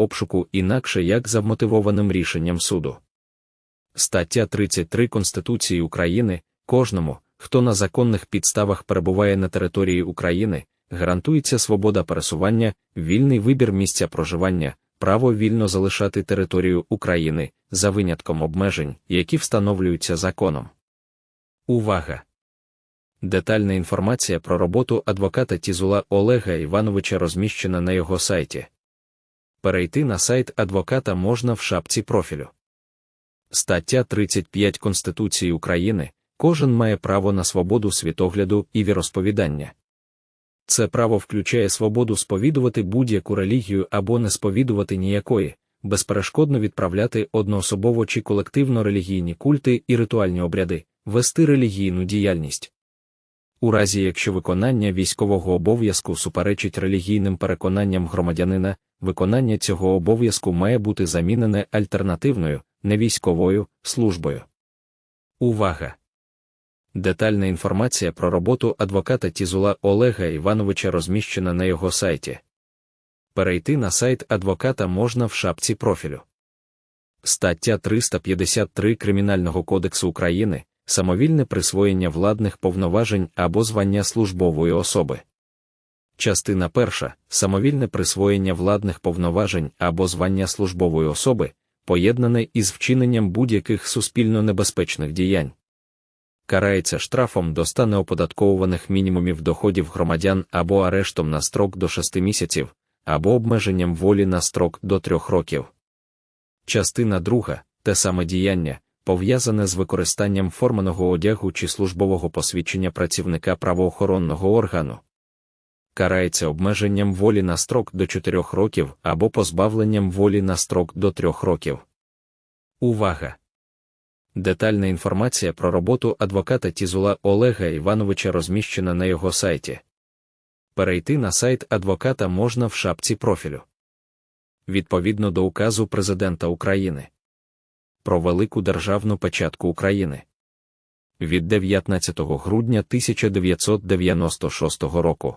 обшуку інакше як за вмотивованим рішенням суду. Стаття 33 Конституції України кожному, хто на законних підставах перебуває на території України, гарантується свобода пересування, вільний вибір місця проживання, право вільно залишати територію України за винятком обмежень, які встановлюються законом. Увага! Детальна інформація про роботу адвоката Тізула Олега Івановича розміщена на його сайті. Перейти на сайт адвоката можна в шапці профілю. Стаття 35 Конституції України кожен має право на свободу світогляду і віросповідання. Це право включає свободу сповідувати будь-яку релігію або не сповідувати ніякої, безперешкодно відправляти одноособово чи колективно релігійні культи і ритуальні обряди, вести релігійну діяльність. У разі якщо виконання військового обов'язку суперечить релігійним переконанням громадянина, виконання цього обов'язку має бути замінене альтернативною, невійськовою службою. Увага! Детальна інформація про роботу адвоката Тізула Олега Івановича розміщена на його сайті. Перейти на сайт адвоката можна в шапці профілю. Стаття 353 Кримінального кодексу України самовільне присвоєння владних повноважень або звання службової особи. Частина перша самовільне присвоєння владних повноважень або звання службової особи, поєднане із вчиненням будь-яких суспільно небезпечних діянь. Карається штрафом до 100 неоподатковуваних мінімумів доходів громадян або арештом на строк до 6 місяців, або обмеженням волі на строк до 3 років. Частина друга те саме діяння, пов'язане з використанням форманого одягу чи службового посвідчення працівника правоохоронного органу. Карається обмеженням волі на строк до 4 років або позбавленням волі на строк до 3 років. Увага! Детальна інформація про роботу адвоката Тізула Олега Івановича розміщена на його сайті. Перейти на сайт адвоката можна в шапці профілю. Відповідно до указу Президента України про велику державну печатку України від 19 грудня 1996 року.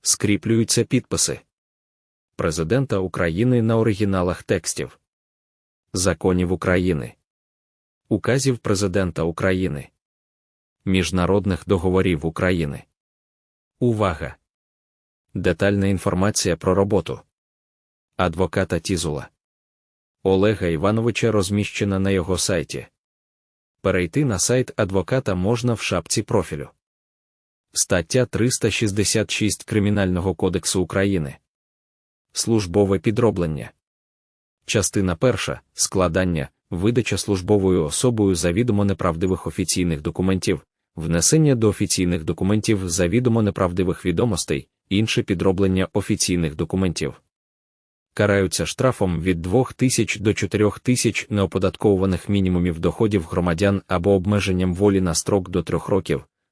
скріплюються підписи Президента України на оригіналах текстів, законів України, указів Президента України, міжнародних договорів України. Увага! Детальна інформація про роботу адвоката Тізула Олега Івановича розміщена на його сайті. Перейти на сайт адвоката можна в шапці профілю. Стаття 366 Кримінального кодексу України. Службове підроблення. Частина перша складання, видача службовою особою завідомо неправдивих офіційних документів, внесення до офіційних документів завідомо неправдивих відомостей, інше підроблення офіційних документів. Караються штрафом від 2 тисяч до 4 тисяч неоподаткованих мінімумів доходів громадян або обмеженням волі на строк до 3 років,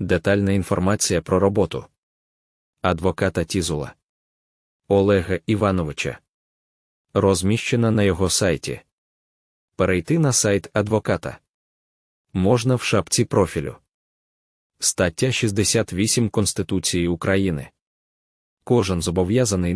Детальна інформація про роботу адвоката Тізула Олега Івановича розміщена на його сайті. Перейти на сайт адвоката можна в шапці профілю. Стаття 68 Конституції України. Кожен зобов'язаний